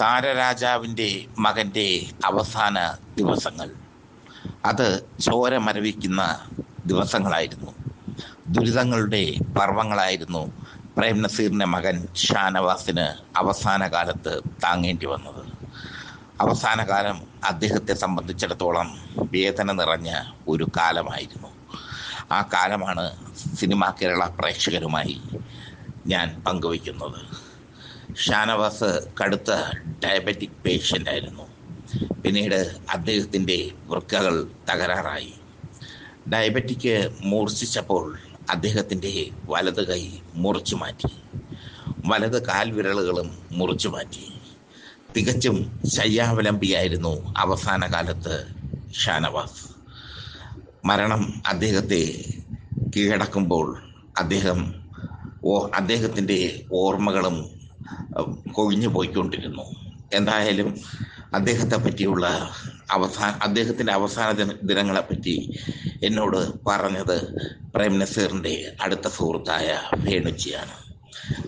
താരരാജാവിന്റെ മകന്റെ അവസാന ദിവസങ്ങൾ. അത് ചോര മരവിക്കുന്ന ദിവസങ്ങളായിരുന്നു. ദുരിതങ്ങളുടെ പർവങ്ങളായിരുന്നു പ്രേം നസീറിന്റെ മകൻ ഷാനവാസിന് അവസാന കാലത്ത് താങ്ങേണ്ടി വന്നത്. അവസാന കാലം അദ്ദേഹത്തെ സംബന്ധിച്ചിടത്തോളം വേദന നിറഞ്ഞ ഒരു കാലമായിരുന്നു. ആ കാലമാണ് സിനിമാ കേരള പ്രേക്ഷകരുമായി ഞാൻ പങ്കുവയ്ക്കുന്നത്. ഷാനവാസ് കടുത്ത ഡയബറ്റിക് പേഷ്യന്റ് ആയിരുന്നു. പിന്നീട് അദ്ദേഹത്തിന്റെ വൃക്കകൾ തകരാറായി. ഡയബറ്റിക് മൂർച്ഛിച്ചപ്പോൾ അദ്ദേഹത്തിന്റെ വലത് കൈ മുറിച്ചു മാറ്റി. വലത് കാൽവിരലുകളും മുറിച്ചു മാറ്റി. തികച്ചും ശയ്യാവലംബിയായിരുന്നു അവസാന കാലത്ത് ഷാനവാസ്. മരണം അദ്ദേഹത്തെ കീഴടക്കുമ്പോൾ അദ്ദേഹം ഓ അദ്ദേഹത്തിന്റെ ഓർമ്മകളും കൊഴിഞ്ഞു പോയിക്കൊണ്ടിരുന്നു. എന്തായാലും അദ്ദേഹത്തെ പറ്റിയുള്ള അവസാന അദ്ദേഹത്തിന്റെ അവസാന ദിന ദിനങ്ങളെപ്പറ്റി എന്നോട് പറഞ്ഞത് പ്രേം നസീറിന്റെ അടുത്ത സുഹൃത്തായ വേണുജിയാണ്.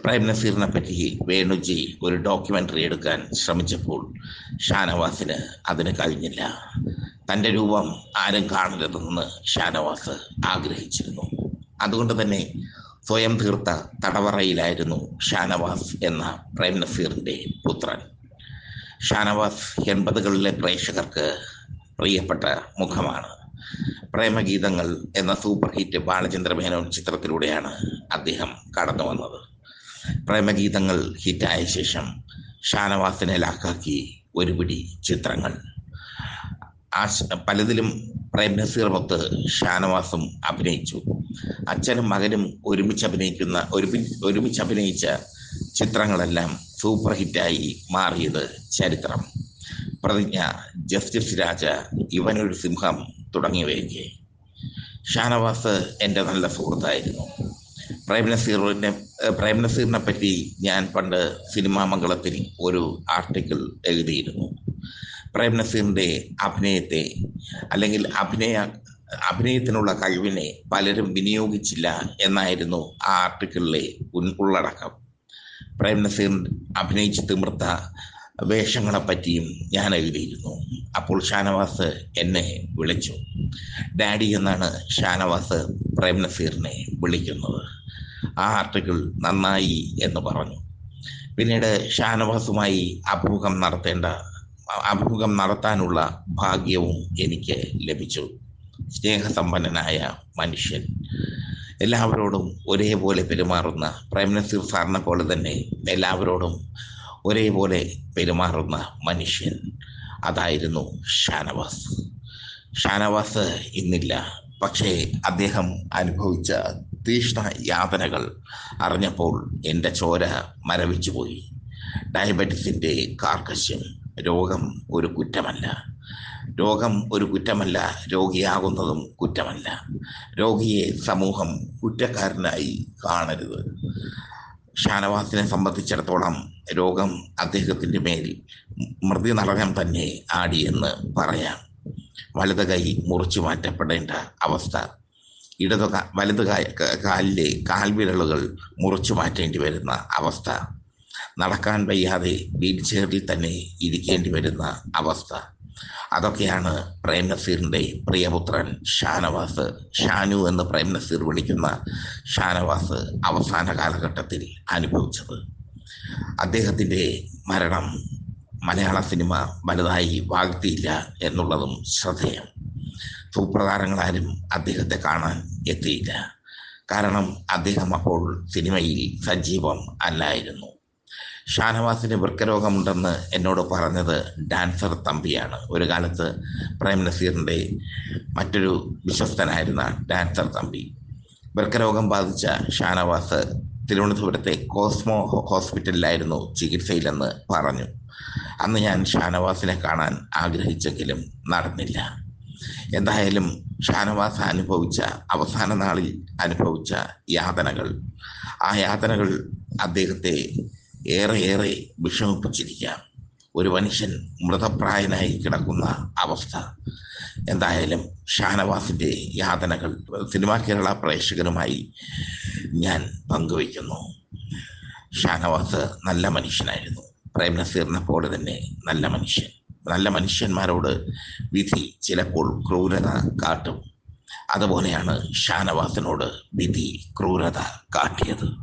പ്രേം നസീറിനെ പറ്റി വേണുജി ഒരു ഡോക്യുമെന്ററി എടുക്കാൻ ശ്രമിച്ചപ്പോൾ ഷാനവാസിന് അതിന് കഴിഞ്ഞില്ല. തന്റെ രൂപം ആരും കാണരുതെന്ന് ഷാനവാസ് ആഗ്രഹിച്ചിരുന്നു. അതുകൊണ്ട് തന്നെ സ്വയം തീർത്ത തടവറയിലായിരുന്നു ഷാനവാസ് എന്ന പ്രേം നസീറിന്റെ പുത്രൻ. ഷാനവാസ് എൺപതുകളിലെ പ്രേക്ഷകർക്ക് പ്രിയപ്പെട്ട മുഖമാണ്. പ്രേമഗീതങ്ങൾ എന്ന സൂപ്പർ ഹിറ്റ് ബാലചന്ദ്ര മേനോൻ ചിത്രത്തിലൂടെയാണ് അദ്ദേഹം കടന്നു വന്നത് പ്രേമഗീതങ്ങൾ ഹിറ്റായ ശേഷം ഷാനവാസിനെ ലാക്കാക്കി ഒരുപിടി ചിത്രങ്ങൾ. ആ ശ- പലതിലും പ്രേം നസീറുമൊത്ത് ഷാനവാസും അഭിനയിച്ചു. അച്ഛനും മകനും ഒരുമിച്ച് അഭിനയിക്കുന്ന ഒരുമി- ഒരുമിച്ച് അഭിനയിച്ച ചിത്രങ്ങളെല്ലാം സൂപ്പർ ഹിറ്റായി മാറിയത് ചരിത്രം. പ്രതിജ്ഞ ജസ്റ്റിസ് രാജ ഇവനൊരു സിംഹം തുടങ്ങിയവയൊക്കെ. ഷാനവാസ് എന്റെ നല്ല സുഹൃത്തായിരുന്നു. പ്രേം നസീറിനെ പ്രേം നസീറിനെ പറ്റി ഞാൻ പണ്ട് സിനിമാ മംഗളത്തിൽ ഒരു ആർട്ടിക്കിൾ എഴുതിയിരുന്നു. പ്രേം അഭിനയത്തെ അല്ലെങ്കിൽ അഭിനയ അഭിനയത്തിനുള്ള കഴിവിനെ പലരും വിനിയോഗിച്ചില്ല എന്നായിരുന്നു ആ ആർട്ടിക്കിളിലെ ഉള്ളടക്കം. പ്രേം നസീർ അഭിനയിച്ച് തിമിർത്ത വേഷങ്ങളെപ്പറ്റിയും ഞാൻ എഴുതിയിരുന്നു. അപ്പോൾ ഷാനവാസ് എന്നെ വിളിച്ചു. ഡാഡി എന്നാണ് ഷാനവാസ് പ്രേം നസീറിനെ വിളിക്കുന്നത്. ആ ആർട്ടിക്കിൾ നന്നായി എന്ന് പറഞ്ഞു. പിന്നീട് ഷാനവാസുമായി അഭിമുഖം നടത്തേണ്ട അഭിമുഖം നടത്താനുള്ള ഭാഗ്യവും എനിക്ക് ലഭിച്ചു. സ്നേഹസമ്പന്നനായ മനുഷ്യൻ. എല്ലാവരോടും ഒരേപോലെ പെരുമാറുന്ന പ്രൈം നസീർ സാറിനെ പോലെ തന്നെ എല്ലാവരോടും ഒരേപോലെ പെരുമാറുന്ന മനുഷ്യൻ അതായിരുന്നു ഷാനവാസ്. ഷാനവാസ് ഇന്നില്ല. പക്ഷേ അദ്ദേഹം അനുഭവിച്ച തീഷ്ണ യാതനകൾ അറിഞ്ഞപ്പോൾ എന്റെ ചോര മരവിച്ചു പോയി ഡയബറ്റിസിന്റെ കാർക്കശ്യം രോഗം ഒരു കുറ്റമല്ല. രോഗം ഒരു കുറ്റമല്ല രോഗിയാകുന്നതും കുറ്റമല്ല. രോഗിയെ സമൂഹം കുറ്റക്കാരനായി കാണരുത്. ഷാനവാസിനെ സംബന്ധിച്ചിടത്തോളം രോഗം അദ്ദേഹത്തിന്റെ മേൽ മൃതി തന്നെ ആടിയെന്ന് പറയാം. വലത് കൈ മുറിച്ചു മാറ്റപ്പെടേണ്ട അവസ്ഥ. ഇടതു വലത് കാലിലെ കാൽവിരലുകൾ മുറിച്ചു മാറ്റേണ്ടി വരുന്ന അവസ്ഥ. നടക്കാൻ വയ്യാതെ വീൽ ചെയറിൽ തന്നെ ഇരിക്കേണ്ടി വരുന്ന അവസ്ഥ. അതൊക്കെയാണ് പ്രേം നസീറിന്റെ പ്രിയപുത്രൻ ഷാനവാസ്. ഷാനു എന്ന് പ്രേം നസീർ വിളിക്കുന്ന ഷാനവാസ് അവസാന കാലഘട്ടത്തിൽ അനുഭവിച്ചത്. അദ്ദേഹത്തിന്റെ മരണം മലയാള സിനിമ വലുതായി വാഴ്ത്തിയില്ല എന്നുള്ളതും ശ്രദ്ധേയം. സുപ്രധാനങ്ങളാരും അദ്ദേഹത്തെ കാണാൻ എത്തിയില്ല. കാരണം അദ്ദേഹം അപ്പോൾ സിനിമയിൽ സജീവം അല്ലായിരുന്നു. ഷാനവാസിന് വൃക്കരോഗമുണ്ടെന്ന് എന്നോട് പറഞ്ഞത് ഡാൻസർ തമ്പിയാണ്. ഒരു കാലത്ത് പ്രേം നസീറിന്റെ മറ്റൊരു വിശ്വസ്തനായിരുന്ന ഡാൻസർ തമ്പി. വൃക്കരോഗം ബാധിച്ച ഷാനവാസ് തിരുവനന്തപുരത്തെ കോസ്മോ ഹോസ്പിറ്റലിലായിരുന്നു ചികിത്സയിലെന്ന് പറഞ്ഞു. അന്ന് ഞാൻ ഷാനവാസിനെ കാണാൻ ആഗ്രഹിച്ചെങ്കിലും നടന്നില്ല. എന്തായാലും ഷാനവാസ് അനുഭവിച്ച അവസാന നാളിൽ അനുഭവിച്ച യാതനകൾ. ആ യാതനകൾ അദ്ദേഹത്തെ ഏറെ ഏറെ വിഷമിപ്പിച്ചിരിക്കാം ഒരു മനുഷ്യൻ മൃതപ്രായനായി കിടക്കുന്ന അവസ്ഥ. എന്തായാലും ഷാനവാസിന്റെ യാതനകൾ സിനിമാ കേരള പ്രേക്ഷകരുമായി ഞാൻ പങ്കുവയ്ക്കുന്നു. ഷാനവാസ് നല്ല മനുഷ്യനായിരുന്നു. പ്രേം നസീറിനെ പോലെ തന്നെ നല്ല മനുഷ്യൻ. നല്ല മനുഷ്യന്മാരോട് വിധി ചിലപ്പോൾ ക്രൂരത കാട്ടും. അതുപോലെയാണ് ഷാനവാസിനോട് വിധി ക്രൂരത കാട്ടിയത്.